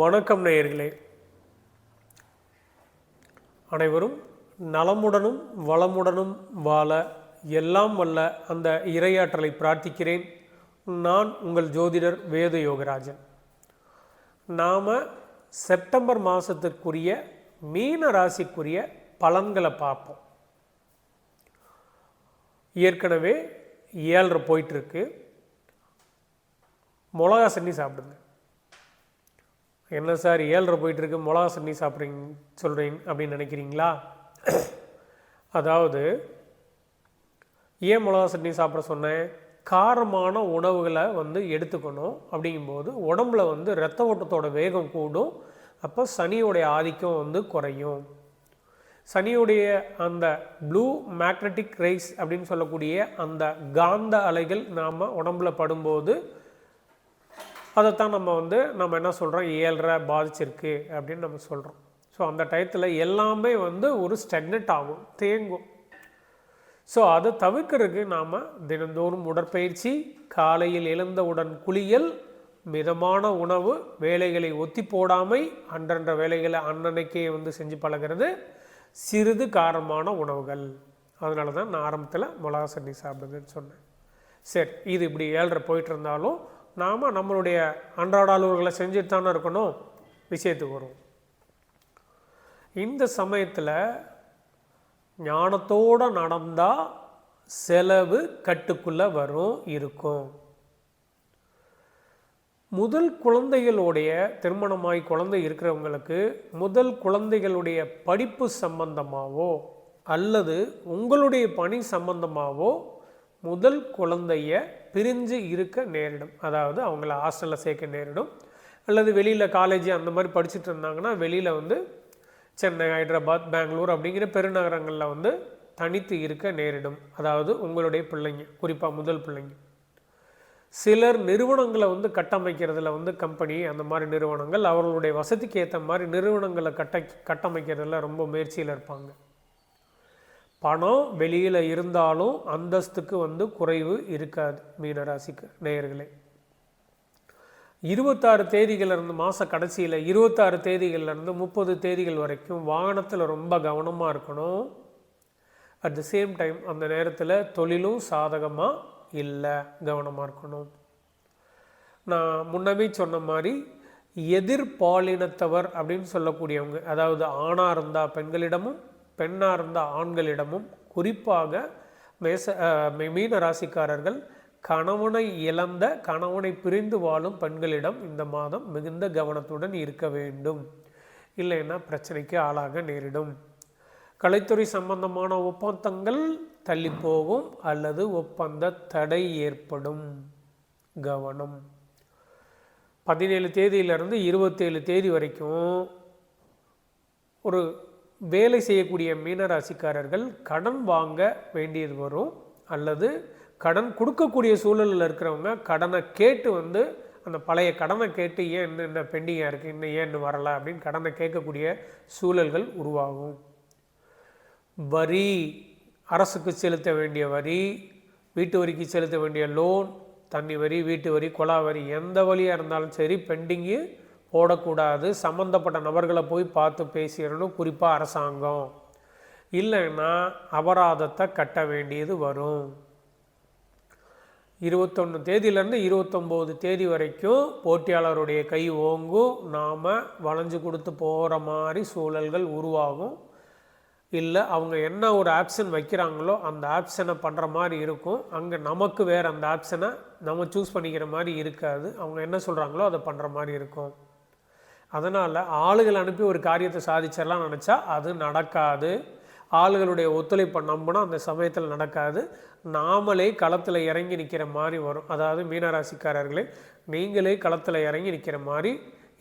வணக்கம் நேயர்களே. அனைவரும் நலமுடனும் வளமுடனும் வாழ எல்லாம் வல்ல அந்த இரையாற்றலை பிரார்த்திக்கிறேன். நான் உங்கள் ஜோதிடர் வேத யோகராஜன் நாம் செப்டம்பர் மாதத்துக்குரிய மீன ராசிக்குரிய பலன்களை பார்ப்போம். ஏற்கனவே ஏழரை போயிட்டுருக்கு மிளகா சன்னி சாப்பிடுங்க. என்ன சார் ஏழரை போயிட்டுருக்கு மிளகா சட்னி சாப்பிட்றீங்க சொல்கிறீங்க அப்படின்னு நினைக்கிறீங்களா? அதாவது ஏன் மிளகா சட்னி சாப்பிட சொன்னேன்? காரமான உணவுகளை வந்து எடுத்துக்கணும். அப்படிங்கும்போது உடம்புல வந்து இரத்த ஓட்டத்தோட வேகம் கூடும். அப்போ சனியோடைய ஆதிக்கம் வந்து குறையும். சனியுடைய அந்த ப்ளூ மேக்னட்டிக் ரைஸ் அப்படின்னு சொல்லக்கூடிய அந்த காந்த அலைகள் நாம் உடம்புல படும்போது அதைத்தான் நம்ம வந்து நம்ம என்ன சொல்கிறோம் ஏழ்ரை பாதிச்சிருக்கு அப்படின்னு நம்ம சொல்கிறோம் ஸோ அந்த டயத்தில் எல்லாமே வந்து ஒரு ஸ்டெக்னட் ஆகும் தேங்கும். ஸோ அதை தவிர்க்கிறதுக்கு நாம் தினந்தோறும் உடற்பயிற்சி காலையில் எழுந்தவுடன் குளியல் மிதமான உணவு வேலைகளை ஒத்தி போடாமை அன்றன்ற வேலைகளை அன்னன்னைக்கே வந்து செஞ்சு பழகிறது சிறிது காரமான உணவுகள். அதனால தான் நான் ஆரம்பத்தில் மிளகா சட்னி சாப்பிடுங்கன்னு சொன்னேன். சரி இது இப்படி ஏழ்ரை போயிட்டு இருந்தாலும் நாம் நம்மளுடைய அன்றாட அலுவல்களை செஞ்சுட்டு தானே இருக்கணும்? விஷயத்துக்கு வரும் இந்த சமயத்தில் ஞானத்தோடு நடந்தால் செலவு கட்டுக்குள்ளே வரும் இருக்கும். முதல் குழந்தைகளுடைய திருமணமாய் குழந்தை இருக்கிறவங்களுக்கு முதல் குழந்தைகளுடைய படிப்பு சம்பந்தமாகவோ அல்லது உங்களுடைய பணி சம்பந்தமாகவோ முதல் குழந்தைய பிரிஞ்சு இருக்க நேரிடும். அதாவது அவங்கள ஹாஸ்டலில் சேர்க்க நேரிடும். அல்லது வெளியில் காலேஜ் அந்த மாதிரி படிச்சுட்டு இருந்தாங்கன்னா வெளியில் வந்து சென்னை ஹைதராபாத் பெங்களூர் அப்படிங்கிற பெருநகரங்களில் வந்து தனித்து இருக்க நேரிடும். அதாவது உங்களுடைய பிள்ளைங்க குறிப்பாக முதல் பிள்ளைங்க. சிலர் நிறுவனங்களை வந்து கட்டமைக்கிறதுல வந்து கம்பெனி அந்த மாதிரி நிறுவனங்கள் அவர்களுடைய வசதிக்கு ஏற்ற மாதிரி நிறுவனங்களை கட்ட கட்டமைக்கிறதுல ரொம்ப முயற்சியில் இருப்பாங்க. பணம் வெளியில் இருந்தாலும் அந்தஸ்துக்கு வந்து குறைவு இருக்காது மீனராசிக்கு நேயர்களே. இருபத்தாறு தேதிகளிலிருந்து மாத கடைசியில் இருபத்தாறு தேதிகள்லேருந்து முப்பது தேதிகள் வரைக்கும் வாகனத்தில் ரொம்ப கவனமாக இருக்கணும். அட் த சேம் டைம் அந்த நேரத்தில் தொழிலும் சாதகமாக இல்லை கவனமாக இருக்கணும். நான் முன்னமே சொன்ன மாதிரி எதிர்பாலினத்தவர் அப்படின்னு சொல்லக்கூடியவங்க அதாவது ஆணாக இருந்தால் பெண்களிடமும் பெண்ணாக ஆண்களிடமும் குறிப்பாக மேச மீன ராசிக்காரர்கள் கணவனை இழந்த கணவனை பிரிந்து வாழும் பெண்களிடம் இந்த மாதம் மிகுந்த கவனத்துடன் இருக்க வேண்டும். இல்லைன்னா பிரச்சனைக்கு ஆளாக நேரிடும். கலைத்துறை சம்பந்தமான ஒப்பந்தங்கள் தள்ளி போகும் அல்லது ஒப்பந்த தடை ஏற்படும். கவனம். பதினேழு தேதியிலிருந்து இருபத்தேழு தேதி வரைக்கும் ஒரு வேலை செய்யக்கூடிய மீனராசிக்காரர்கள் கடன் வாங்க வேண்டியது வரும் அல்லது கடன் கொடுக்கக்கூடிய சூழலில் இருக்கிறவங்க கடனை கேட்டு வந்து அந்த பழைய கடனை கேட்டு ஏன் இன்னும் என்ன பெண்டிங்காக இருக்குது இன்னும் ஏன் இன்னும் வரலை அப்படின்னு கடனை கேட்கக்கூடிய சூழல்கள் உருவாகும். வரி அரசுக்கு செலுத்த வேண்டிய வரி வீட்டு வரிக்கு செலுத்த வேண்டிய லோன் தண்ணி வரி வீட்டு வரி கொலா வரி எந்த வழியாக இருந்தாலும் சரி பெண்டிங்கு போடக்கூடாது. சம்மந்தப்பட்ட நபர்களை போய் பார்த்து பேசிடணும். குறிப்பாக அரசாங்கம். இல்லைன்னா அபராதத்தை கட்ட வேண்டியது வரும். இருபத்தொன்று தேதியிலேருந்து இருபத்தொம்போது தேதி வரைக்கும் போட்டியாளருடைய கை ஓங்கும். நாம் வளைஞ்சு கொடுத்து போகிற மாதிரி சூழல்கள் உருவாகும். இல்லை அவங்க என்ன ஒரு ஆப்ஷன் வைக்கிறாங்களோ அந்த ஆப்ஷனை பண்ணுற மாதிரி இருக்கும். அங்கே நமக்கு வேறு அந்த ஆப்ஷனை நம்ம சூஸ் பண்ணிக்கிற மாதிரி இருக்காது. அவங்க என்ன சொல்கிறாங்களோ அதை பண்ணுற மாதிரி இருக்கும். அதனால் ஆளுகள் அனுப்பி ஒரு காரியத்தை சாதிச்சிடலாம் நினச்சா அது நடக்காது. ஆளுகளுடைய ஒத்துழைப்பை நம்பினா அந்த சமயத்தில் நடக்காது. நாமளே களத்தில் இறங்கி நிற்கிற மாதிரி வரும். அதாவது மீனராசிக்காரர்களே நீங்களே களத்தில் இறங்கி நிற்கிற மாதிரி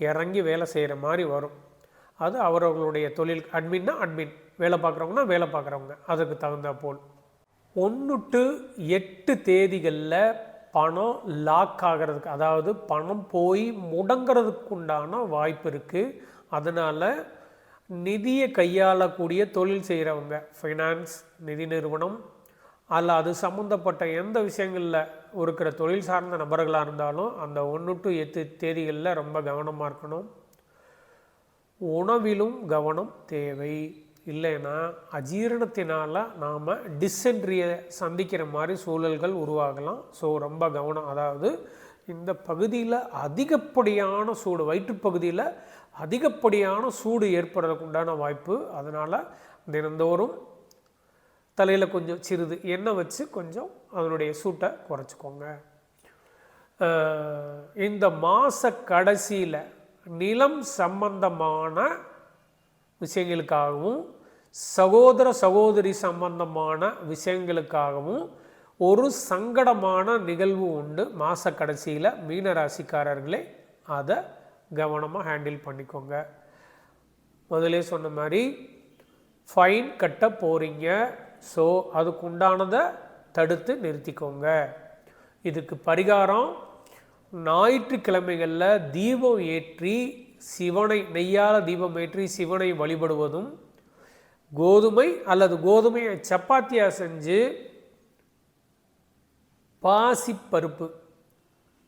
இறங்கி வேலை செய்கிற மாதிரி வரும். அது அவரவர்களுடைய தொழில் அட்மின்னா அட்மின் வேலை பார்க்குறவங்கன்னா வேலை பார்க்குறவங்க. அதுக்கு தகுந்த போல் ஒன்று டு எட்டு தேதிகளில் பணம் லாக் ஆகிறதுக்கு அதாவது பணம் போய் முடங்கிறதுக்கு உண்டான வாய்ப்பு இருக்குது அதனால் நிதியை கையாளக்கூடிய தொழில் செய்கிறவங்க ஃபைனான்ஸ் நிதி நிறுவனம் அல்ல அது சம்மந்தப்பட்ட எந்த விஷயங்களில் இருக்கிற தொழில் சார்ந்த நபர்களாக இருந்தாலும் அந்த ஒன்று டு எட்டு தேதிகளில் ரொம்ப கவனமாக இருக்கணும். உணவிலும் கவனம் தேவை. இல்லைன்னா அஜீரணத்தினால் நாம் டிசென்ட்ரியை சந்திக்கிற மாதிரி சூழல்கள் உருவாகலாம். ஸோ ரொம்ப கவனம். அதாவது இந்த பகுதியில் அதிகப்படியான சூடு வயிற்றுப்பகுதியில் அதிகப்படியான சூடு ஏற்படுறதுக்கு உண்டான வாய்ப்பு. அதனால் தினந்தோறும் தலையில் கொஞ்சம் சிறிது எண்ணெய் வச்சு கொஞ்சம் அதனுடைய சூட்டை குறைச்சிக்கோங்க. இந்த மாத கடைசியில் நிலம் சம்பந்தமான விஷயங்களுக்காகவும் சகோதர சகோதரி சம்பந்தமான விஷயங்களுக்காகவும் ஒரு சங்கடமான நிகழ்வு உண்டு. மாத கடைசியில் மீனராசிக்காரர்களே அதை கவனமாக ஹேண்டில் பண்ணிக்கோங்க. முதலே சொன்ன மாதிரி ஃபைன் கட்ட போகிறீங்க ஸோ அதுக்குண்டானதை தடுத்து நிறுத்திக்கோங்க. இதுக்கு பரிகாரம் ஞாயிற்றுக்கிழமைகளில் தீபம் ஏற்றி சிவனை நெய்யால தீபம் ஏற்றி சிவனை வழிபடுவதும் கோதுமை அல்லது கோதுமையை சப்பாத்தியாக செஞ்சு பாசிப்பருப்பு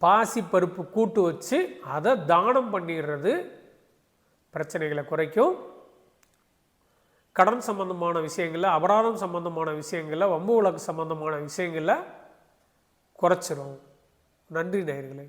பாசிப்பருப்பு கூட்டு வச்சு அதை தானம் பண்ணிடுறது பிரச்சனைகளை குறைக்கும். கடன் சம்பந்தமான விஷயங்களில் அபராதம் சம்பந்தமான விஷயங்களில் வம்பு உலக சம்பந்தமான விஷயங்களில் குறைச்சிரும். நன்றி நேயர்களே.